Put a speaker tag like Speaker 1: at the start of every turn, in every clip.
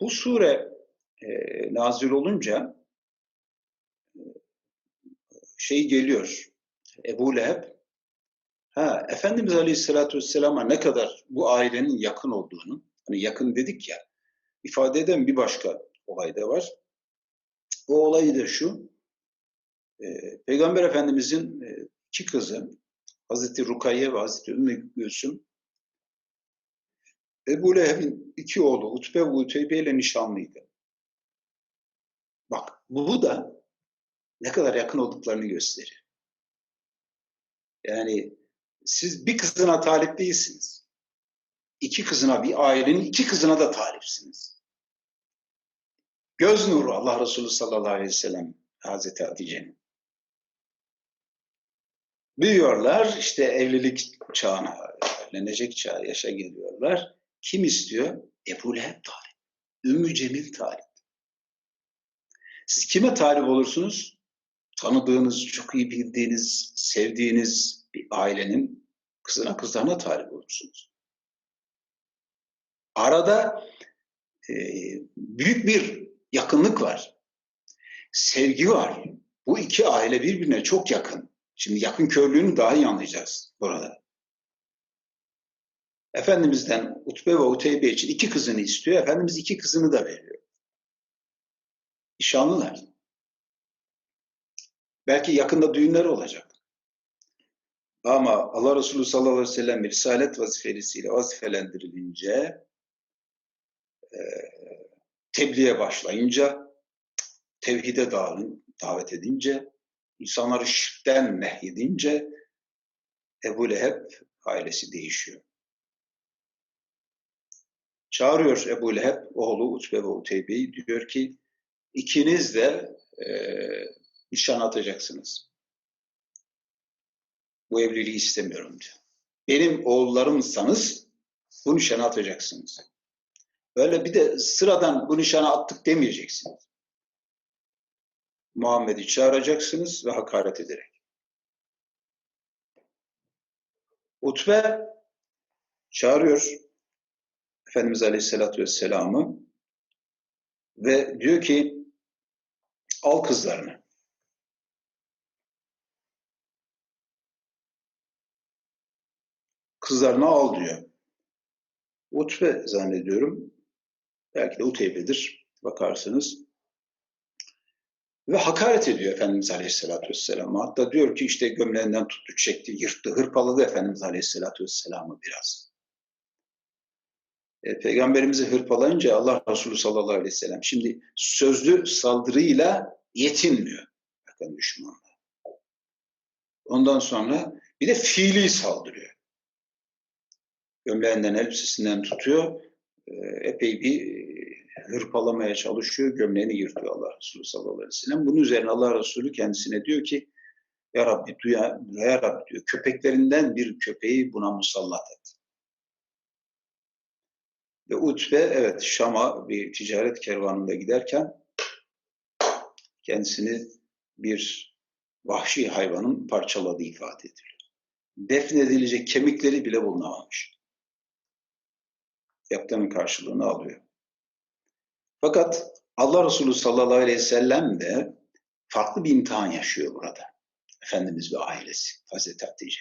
Speaker 1: Bu sure e, nazil olunca e, şey geliyor. Ebu Leheb ha, Efendimiz Aleyhisselatü Vesselam'a ne kadar bu ailenin yakın olduğunu hani yakın dedik ya ifade eden bir başka olay da var. O olay da şu e, Peygamber Efendimizin e, iki kızı Hazreti Rukayye ve Hazreti Ümmü Gülsüm Ebu Leheb'in iki oğlu Utbe ve Uteybe ile nişanlıydı. Bak bu da ne kadar yakın olduklarını gösteriyor. Yani siz bir kızına talip değilsiniz. İki kızına, bir ailenin iki kızına da talipsiniz. Göz nuru Allah Resulü sallallahu aleyhi ve sellem Hazreti Hatice'nin. Büyüyorlar, işte evlilik çağına, evlenecek çağa, yaşa geliyorlar. Kim istiyor? Ebu Leheb talip. Ümmü Cemil talip. Siz kime talip olursunuz? Tanıdığınız, çok iyi bildiğiniz, sevdiğiniz bir ailenin kızına kızlarına talip olursunuz. Arada e, büyük bir yakınlık var. Sevgi var. Bu iki aile birbirine çok yakın. Şimdi yakın körlüğünü daha iyi anlayacağız burada. Efendimiz'den Utbe ve Uteybe için iki kızını istiyor. Efendimiz iki kızını da veriyor. Nişanlılar. Belki yakında düğünleri olacak. Ama Allah Resulü sallallahu aleyhi ve sellem risalet vazifelisiyle vazifelendirilince e, tebliğe başlayınca tevhide dağılın, davet edince insanları şirkten nehyedince Ebu Leheb ailesi değişiyor. Çağırıyor Ebu Leheb oğlu Utbe ve Uteybe'yi diyor ki ikiniz de e, nişan atacaksınız. Bu evliliği istemiyorum diyor. Benim oğullarımsanız bu nişanı atacaksınız. Öyle bir de sıradan bu nişanı attık demeyeceksiniz. Muhammed'i çağıracaksınız ve hakaret ederek. Utbe çağırıyor Efendimiz Aleyhisselatü Vesselam'ı ve diyor ki al kızlarını. Kızlarını al diyor. Utbe zannediyorum. Belki de Uteybe'dir. Bakarsınız. Ve hakaret ediyor Efendimiz Aleyhisselatü Vesselam'a. Hatta diyor ki işte gömleğinden tuttu, çekti, yırttı, hırpaladı Efendimiz Aleyhisselatü Vesselam'ı biraz. E, Peygamberimizi hırpalayınca Allah Resulü sallallahu aleyhi ve sellem şimdi sözlü saldırıyla yetinmiyor. Bakın düşmanlar. Ondan sonra bir de fiili saldırıyor. Gömleğinden, elbisesinden tutuyor. E, epey bir hırpalamaya çalışıyor, gömleğini yırtıyor Allah Resulü sallallahu aleyhi ve sellem. Bunun üzerine Allah Resulü kendisine diyor ki, Ya Rabbi, duya, ya Rabbi diyor, köpeklerinden bir köpeği buna musallat et. Ve Utbe, evet Şam'a bir ticaret kervanında giderken kendisini bir vahşi hayvanın parçaladığı ifade ediliyor. Defnedilecek kemikleri bile bulunamamış. Yaptığının karşılığını alıyor. Fakat Allah Resulü sallallahu aleyhi ve sellem de farklı bir imtihan yaşıyor burada. Efendimiz ve ailesi Hazreti Hatice.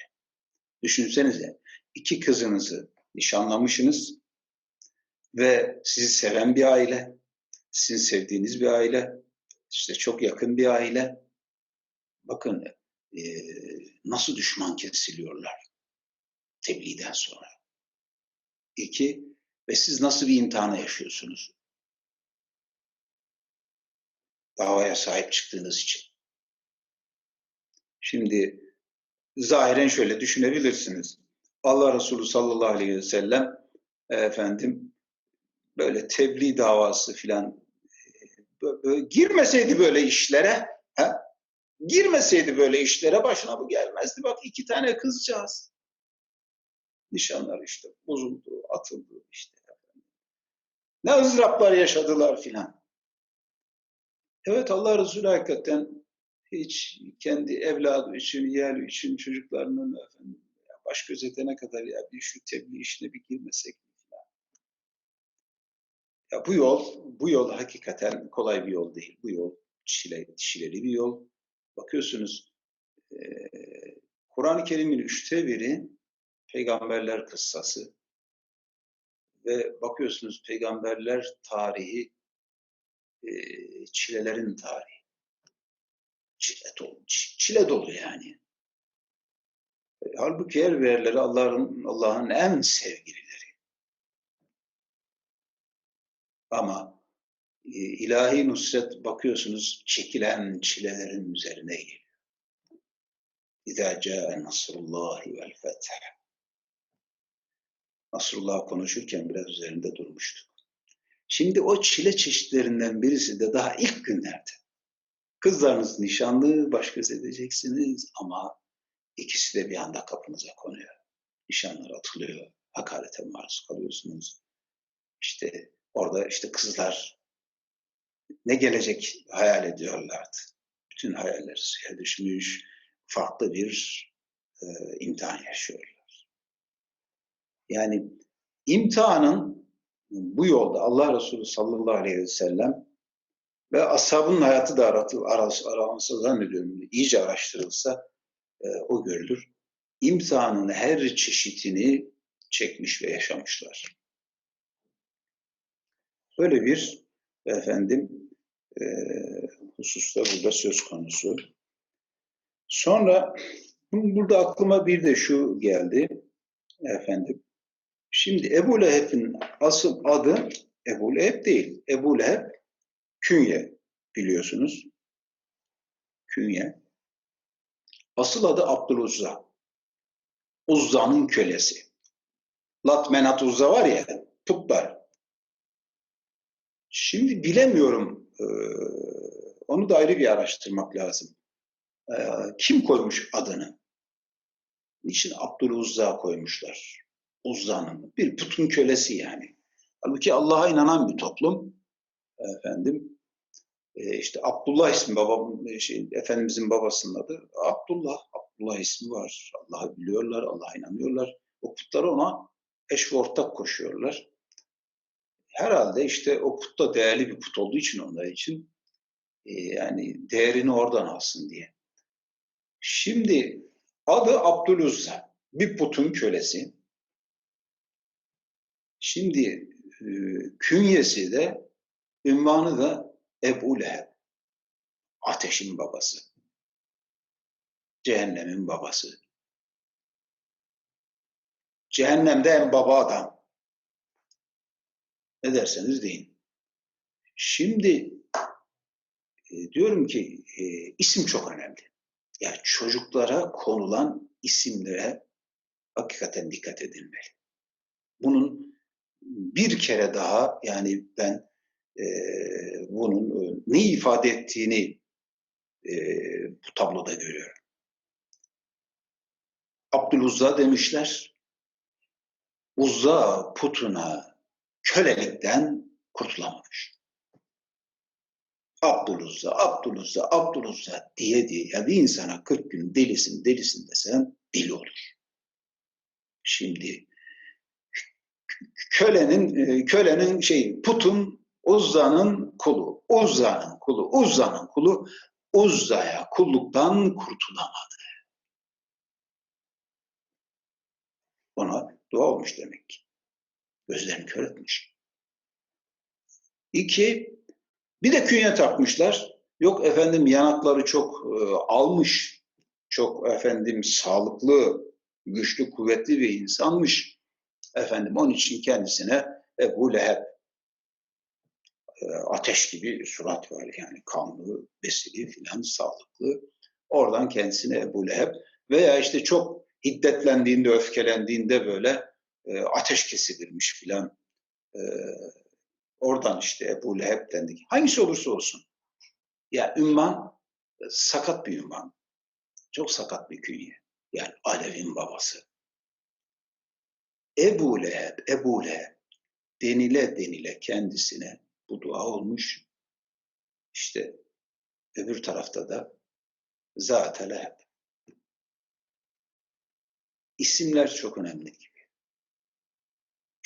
Speaker 1: Düşünsenize iki kızınızı nişanlamışsınız ve sizi seven bir aile, sizin sevdiğiniz bir aile, işte çok yakın bir aile. Bakın e, nasıl düşman kesiliyorlar tebliğden sonra. İki, ve siz nasıl bir imtihanı yaşıyorsunuz? davaya sahip çıktığınız için. Şimdi zahiren şöyle düşünebilirsiniz. Allah Resulü sallallahu aleyhi ve sellem efendim böyle tebliğ davası filan e, girmeseydi böyle işlere ha? girmeseydi böyle işlere başına bu gelmezdi. Bak iki tane kızcağız. Nişanlar işte bozuldu, atıldı işte. Ne ızdıraplar yaşadılar filan. Evet Allah Resulü hakikaten hiç kendi evladı için, yeğli için, çocuklarının efendim, baş gözetene kadar ya bir şu tebliğ işine bir girmesek. Ya bu yol, bu yol hakikaten kolay bir yol değil. Bu yol çile, çileli bir yol. Bakıyorsunuz e, Kur'an-ı Kerim'in üçte biri peygamberler kıssası ve bakıyorsunuz peygamberler tarihi e, çilelerin tarihi. Çile dolu, çile dolu yani. Halbuki her verileri Allah'ın Allah'ın en sevgilileri. Ama e, ilahi nusret bakıyorsunuz çekilen çilelerin üzerine geliyor. İzâ câe nasrullâhi vel feth. Nasrullah konuşurken biraz üzerinde durmuştuk. Şimdi o çile çeşitlerinden birisi de daha ilk günlerde. Kızlarınız nişanlı, baş edeceksiniz ama ikisi de bir anda kapınıza konuyor. Nişanlar atılıyor, hakarete maruz kalıyorsunuz. İşte orada işte kızlar ne gelecek hayal ediyorlardı. Bütün hayaller suya düşmüş, farklı bir e, imtihan yaşıyorlar. Yani imtihanın bu yolda Allah Resulü sallallahu aleyhi ve sellem ve ashabın hayatı da aratı, aransa zannediyorum iyice araştırılsa e, o görülür. İmtihanın her çeşitini çekmiş ve yaşamışlar. Böyle bir efendim e, hususta burada söz konusu. Sonra burada aklıma bir de şu geldi efendim. Şimdi Ebu Leheb'in asıl adı Ebu Leheb değil. Ebu Leheb künye biliyorsunuz. Künye. Asıl adı Abdüluzza. Uzza'nın kölesi. Lat Menat Uzza var ya, putlar. Şimdi bilemiyorum. Onu da ayrı bir araştırmak lazım. Kim koymuş adını? Niçin Abdüluzza koymuşlar? Uzza'nın bir putun kölesi yani. Halbuki Allah'a inanan bir toplum. Efendim işte Abdullah ismi babam şey, Efendimizin babasının adı Abdullah. Abdullah ismi var. Allah'ı biliyorlar, Allah'a inanıyorlar. O putları ona eş ortak koşuyorlar. Herhalde işte o put da değerli bir put olduğu için onlar için yani değerini oradan alsın diye. Şimdi adı Abdülüzza. Bir putun kölesi. Şimdi e, künyesi de ünvanı da Ebu Leheb. Ateşin babası. Cehennemin babası. Cehennemde en baba adam. Ne derseniz deyin. Şimdi e, diyorum ki e, isim çok önemli. Yani çocuklara konulan isimlere hakikaten dikkat edilmeli. Bunun bir kere daha yani ben e, bunun e, ne ifade ettiğini e, bu tabloda görüyorum. Abdüluzza demişler, Uzza putuna kölelikten kurtulamamış. Abdüluzza, Abdüluzza, Abdüluzza diye diye ya bir insana 40 gün delisin delisin desen deli olur. Şimdi kölenin e, kölenin şey putun Uzza'nın kulu, Uzza'nın kulu, Uzza'nın kulu Uzza'ya kulluktan kurtulamadı. Ona dua olmuş demek ki. Gözlerini kör etmiş. İki, bir de künye takmışlar. Yok efendim yanakları çok e, almış, çok efendim sağlıklı, güçlü, kuvvetli bir insanmış. Efendim onun için kendisine Ebu Leheb e, ateş gibi surat var yani kanlı, besili filan sağlıklı. Oradan kendisine Ebu Leheb veya işte çok hiddetlendiğinde, öfkelendiğinde böyle e, ateş kesilirmiş filan. E, oradan işte Ebu Leheb dendik. Hangisi olursa olsun. Ya ünvan e, sakat bir ünvan. Çok sakat bir künye. Yani Alev'in babası. Ebu Leheb, Ebu Leheb denile denile kendisine bu dua olmuş. İşte öbür tarafta da Zat-ı. İsimler çok önemli.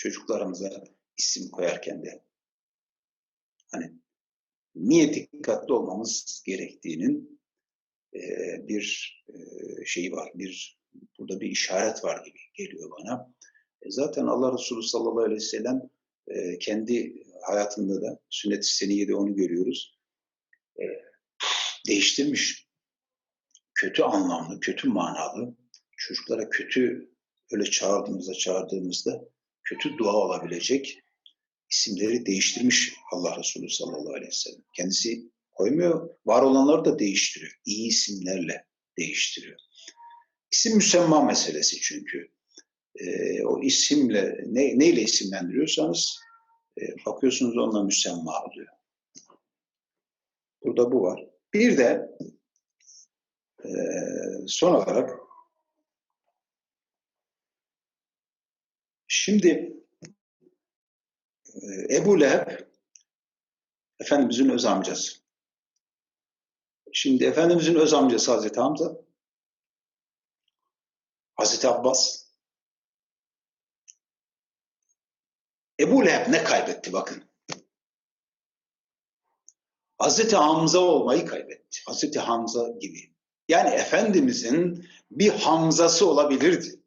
Speaker 1: Çocuklarımıza isim koyarken de Hani niye dikkatli olmamız gerektiğinin e, bir e, şeyi var, bir burada bir işaret var gibi geliyor bana. E, zaten Allah Resulü sallallahu aleyhi ve sellem e, kendi hayatında da sünnet-i seniyede onu görüyoruz. E, değiştirmiş. Kötü anlamlı, kötü manalı, çocuklara kötü öyle çağırdığımızda çağırdığımızda kötü dua olabilecek isimleri değiştirmiş Allah Resulü sallallahu aleyhi ve sellem. Kendisi koymuyor, var olanları da değiştiriyor. İyi isimlerle değiştiriyor. İsim müsemma meselesi çünkü. Ee, o isimle, ne, neyle isimlendiriyorsanız e, bakıyorsunuz onunla müsemma oluyor. Burada bu var. Bir de e, son olarak şimdi e, Ebu Leheb Efendimizin öz amcası. Şimdi Efendimizin öz amcası Hazreti Hamza, Hazreti Abbas, Ebu Leheb ne kaybetti bakın. Hazreti Hamza olmayı kaybetti. Hazreti Hamza gibi. Yani Efendimizin bir Hamzası olabilirdi.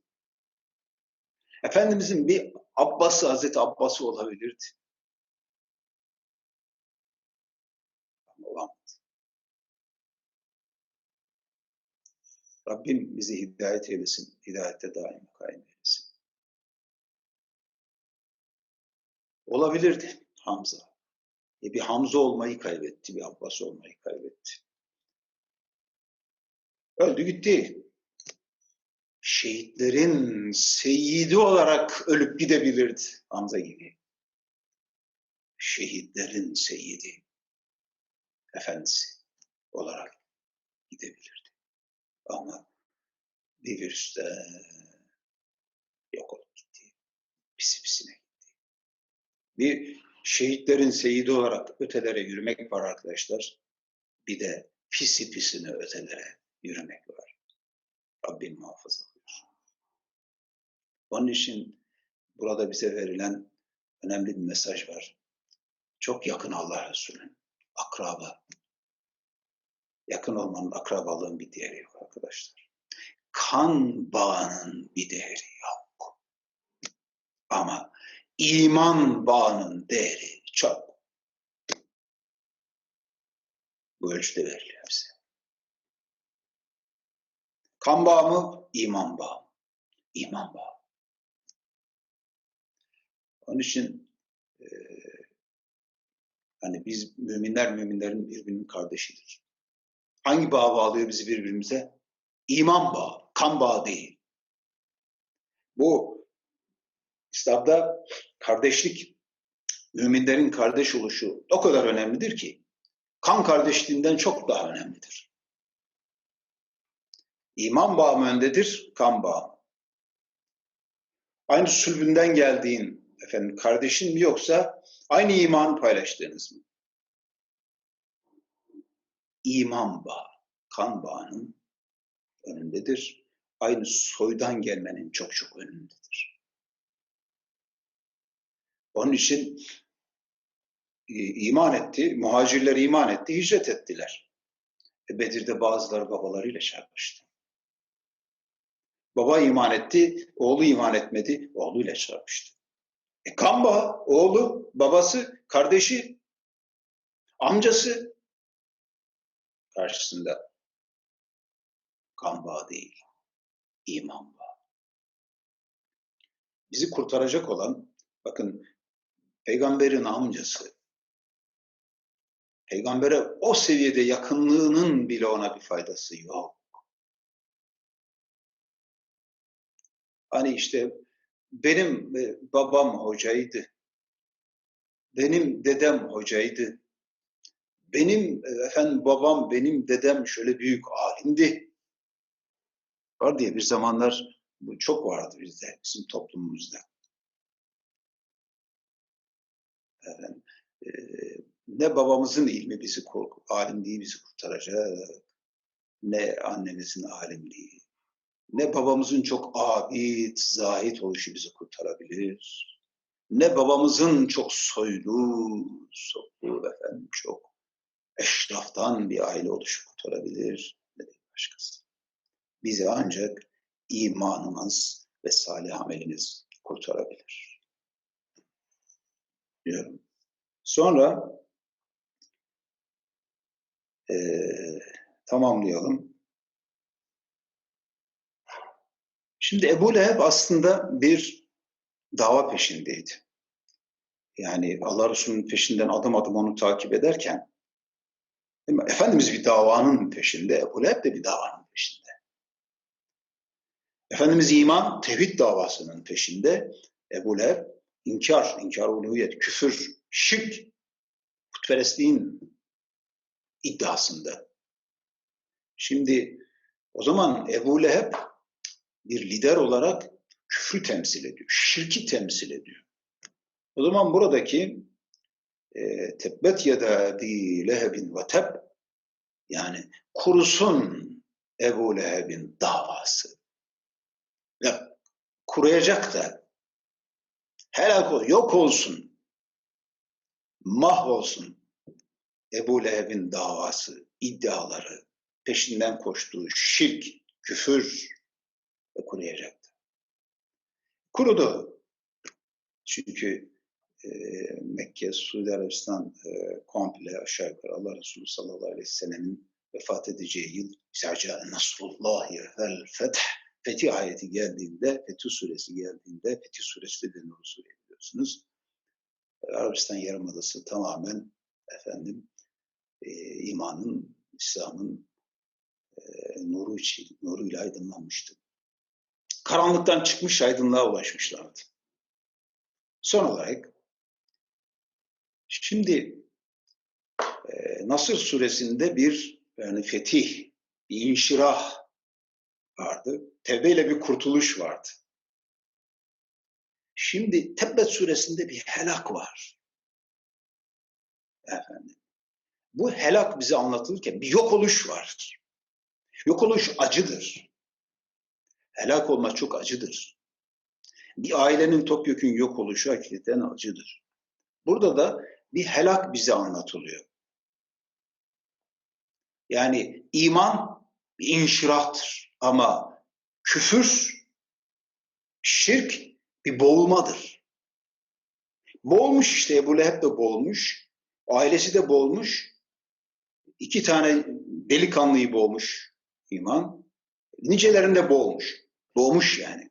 Speaker 1: Efendimizin bir Abbası, Hazreti Abbası olabilirdi. Ama olamadı. Rabbim bizi hidayet eylesin, hidayette daim kaim eylesin. Olabilirdi Hamza. E bir Hamza olmayı kaybetti, bir Abbas olmayı kaybetti. Öldü gitti. Şehitlerin seyidi olarak ölüp gidebilirdi Hamza gibi. Şehitlerin seyidi, efendisi olarak gidebilirdi. Ama bir virüste yok olup gitti. Pisi pisine gitti. Bir şehitlerin seyidi olarak ötelere yürümek var arkadaşlar. Bir de pisi pisine ötelere yürümek var. Rabbim muhafaza. Onun için burada bize verilen önemli bir mesaj var. Çok yakın Allah Resulü'nün akraba. Yakın olmanın akrabalığın bir değeri yok arkadaşlar. Kan bağının bir değeri yok. Ama iman bağının değeri çok. Bu ölçüde veriliyor bize. Kan bağı mı? İman bağı? İman bağı. Onun için e, hani biz müminler müminlerin birbirinin kardeşidir. Hangi bağ bağlıyor bizi birbirimize? İman bağı, kan bağı değil. Bu İslam'da kardeşlik, müminlerin kardeş oluşu o kadar önemlidir ki kan kardeşliğinden çok daha önemlidir. İman bağı öndedir, kan bağı? Aynı sülbünden geldiğin efendim kardeşin mi yoksa aynı imanı paylaştığınız mı? İman bağı, kan bağının önündedir. Aynı soydan gelmenin çok çok önündedir. Onun için e, iman etti, muhacirler iman etti, hicret ettiler. E Bedir'de bazıları babalarıyla çarpıştı. Baba iman etti, oğlu iman etmedi, oğluyla çarpıştı. E kan bağı, oğlu, babası, kardeşi, amcası karşısında kan bağı değil, bağı. Bizi kurtaracak olan, bakın peygamberin amcası, peygambere o seviyede yakınlığının bile ona bir faydası yok. Hani işte benim e, babam hocaydı, benim dedem hocaydı, benim e, efendim babam, benim dedem şöyle büyük alimdi. Var diye bir zamanlar bu çok vardı bizde, bizim toplumumuzda. Efendim, e, ne babamızın ilmi bizi alimliği bizi kurtaracak, ne annemizin alimliği, ne babamızın çok abid, zahit oluşu bizi kurtarabilir, ne babamızın çok soylu, soklu efendim eşraftan bir aile oluşu kurtarabilir ne de başkası. Bizi ancak imanımız ve salih amelimiz kurtarabilir. Diyorum. Sonra e, tamamlayalım. Şimdi Ebu Leheb aslında bir dava peşindeydi. Yani Allah Resulü'nün peşinden adım adım onu takip ederken değil mi? Efendimiz bir davanın peşinde, Ebu Leheb de bir davanın peşinde. Efendimiz iman, tevhid davasının peşinde. Ebu Leheb inkar, inkar uluhiyet, küfür, şirk, putperestliğin iddiasında. Şimdi o zaman Ebu Leheb bir lider olarak küfrü temsil ediyor, şirki temsil ediyor. O zaman buradaki e, tebbet yada bi lehebin ve teb yani kurusun Ebu Leheb'in davası. Ya, kuruyacak da helak ol, yok olsun, mahvolsun Ebu Leheb'in davası, iddiaları, peşinden koştuğu şirk, küfür ve kuruyacaktı. Kurudu. Çünkü e, Mekke, Suudi Arabistan e, komple aşağı yukarı Allah Resulü sallallahu aleyhi ve sellemin vefat edeceği yıl İsaca Nasrullahi vel Feth Fetih ayeti geldiğinde, Fetih suresi geldiğinde, Fetih suresi de Nur sure biliyorsunuz. Arabistan Yarımadası tamamen efendim e, imanın, İslam'ın e, nuru için, nuruyla aydınlanmıştı. Karanlıktan çıkmış aydınlığa ulaşmışlardı. Son olarak şimdi e, Nasır suresinde bir yani fetih, bir inşirah vardı. Tevbe bir kurtuluş vardı. Şimdi Tebbet suresinde bir helak var. Efendim. Bu helak bize anlatılırken bir yok oluş vardır. Yok oluş acıdır. Helak olmak çok acıdır. Bir ailenin topyekun yok oluşu hakikaten acıdır. Burada da bir helak bize anlatılıyor. Yani iman bir inşirahtır ama küfür, şirk bir boğulmadır. Boğulmuş işte Ebu Leheb de boğulmuş, ailesi de boğulmuş, iki tane delikanlıyı boğmuş iman, nicelerinde boğulmuş, boğmuş yani.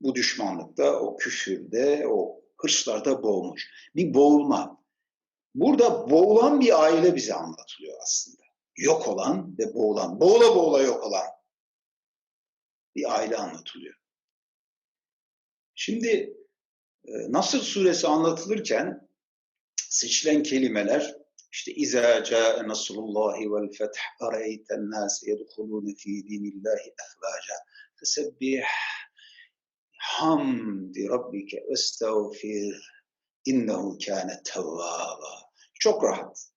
Speaker 1: Bu düşmanlıkta, o küfürde, o hırslarda boğmuş. Bir boğulma. Burada boğulan bir aile bize anlatılıyor aslında. Yok olan ve boğulan, boğula boğula yok olan bir aile anlatılıyor. Şimdi e, Nasır suresi anlatılırken seçilen kelimeler işte İza ca'e nasrullahi vel feth areyten nas yedhulun fi dinillahi efvaca fesebbih hamdi rabbike ve estağfir innehu kâne tevvâba. Çok rahat.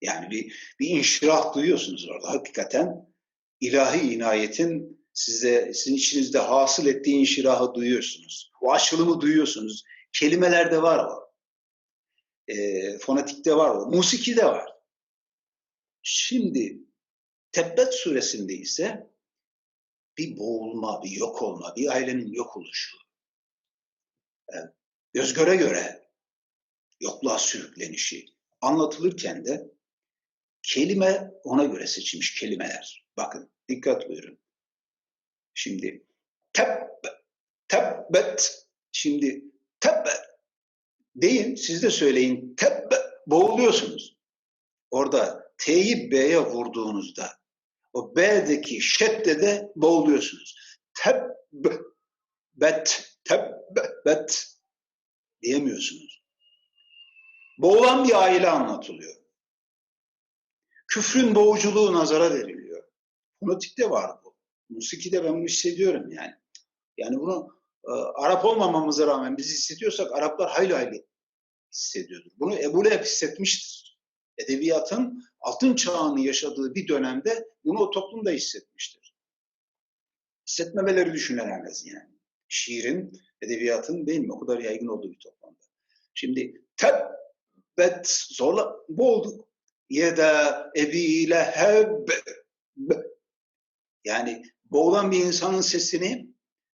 Speaker 1: Yani bir, bir inşirah duyuyorsunuz orada. Hakikaten ilahi inayetin size sizin içinizde hasıl ettiği inşirahı duyuyorsunuz. O açılımı duyuyorsunuz. Kelimelerde var o. E, fonetikte var o. Musikide var. Şimdi Tebbet suresinde ise bir boğulma, bir yok olma, bir ailenin yok oluşu. Yani göz göre göre yokluğa sürüklenişi anlatılırken de kelime ona göre seçilmiş kelimeler. Bakın dikkat buyurun. Şimdi teb, tebbet, şimdi tebbet deyin, siz de söyleyin tebbe, boğuluyorsunuz. Orada T'yi B'ye vurduğunuzda o B'deki şeddede boğuluyorsunuz. Tebbet, tebbet diyemiyorsunuz. Boğulan bir aile anlatılıyor. Küfrün boğuculuğu nazara veriliyor. Fonetikte var bu. Musikide ben bunu hissediyorum yani. Yani bunu Arap olmamamıza rağmen biz hissediyorsak Araplar hayli hayli hissediyordur. Bunu Ebu Leheb hissetmiştir. Edebiyatın altın çağını yaşadığı bir dönemde bunu o toplum da hissetmiştir. Hissetmemeleri düşünülemez yani. Şiirin, edebiyatın değil mi? O kadar yaygın olduğu bir toplumda. Şimdi teb, Bet zorla boğulduk. Yeda ebi leheb yani boğulan bir insanın sesini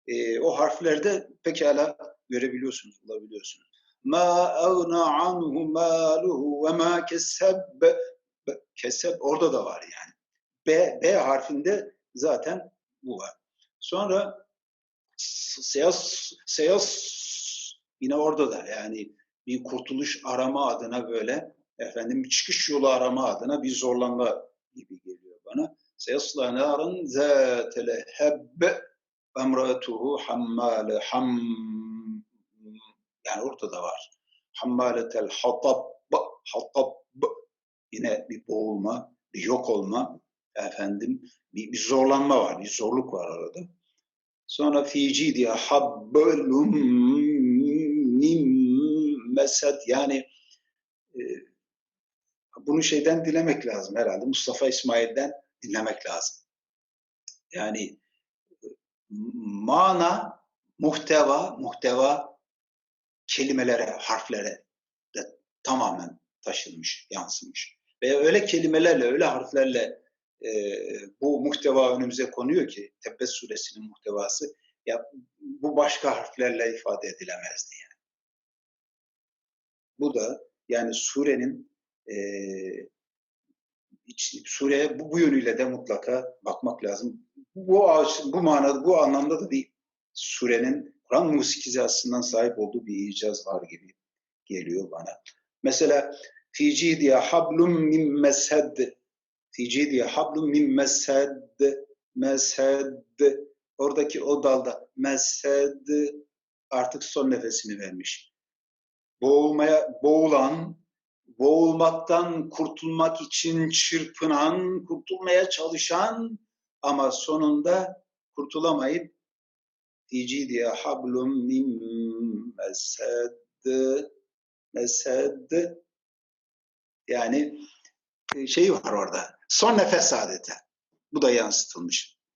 Speaker 1: e, o harflerde pekala görebiliyorsunuz, bulabiliyorsunuz. Ma evna anhu maluhu ve ma keseb keseb orada da var yani. B, B harfinde zaten bu var. Sonra seyas, seyas yine orada da yani bir kurtuluş arama adına böyle efendim çıkış yolu arama adına bir zorlanma gibi geliyor bana. Seyasla narın zâtele hebbe emratuhu hammale ham yani ortada var. Hammaletel hatab hatab yine bir boğulma, bir yok olma efendim bir, bir zorlanma var, bir zorluk var arada. Sonra fici diye habbelum mim mesed yani e, bunu şeyden dilemek lazım herhalde. Mustafa İsmail'den dinlemek lazım. Yani mana, muhteva, muhteva kelimelere, harflere de tamamen taşınmış, yansımış. Ve öyle kelimelerle, öyle harflerle e, bu muhteva önümüze konuyor ki Tebbet suresinin muhtevası ya bu başka harflerle ifade edilemezdi yani. Bu da yani surenin e, sureye bu, bu yönüyle de mutlaka bakmak lazım. Bu bu manada bu anlamda da değil. Surenin Kur'an musikisi aslında sahip olduğu bir icaz var gibi geliyor bana. Mesela Fici diye hablum min meshed Fici diye hablum min meshed meshed oradaki o dalda meshed artık son nefesini vermiş. Boğulmaya boğulan boğulmaktan kurtulmak için çırpınan, kurtulmaya çalışan ama sonunda kurtulamayıp dici diye hablum min mesed mesed yani e, şey var orada. Son nefes adeta. Bu da yansıtılmış.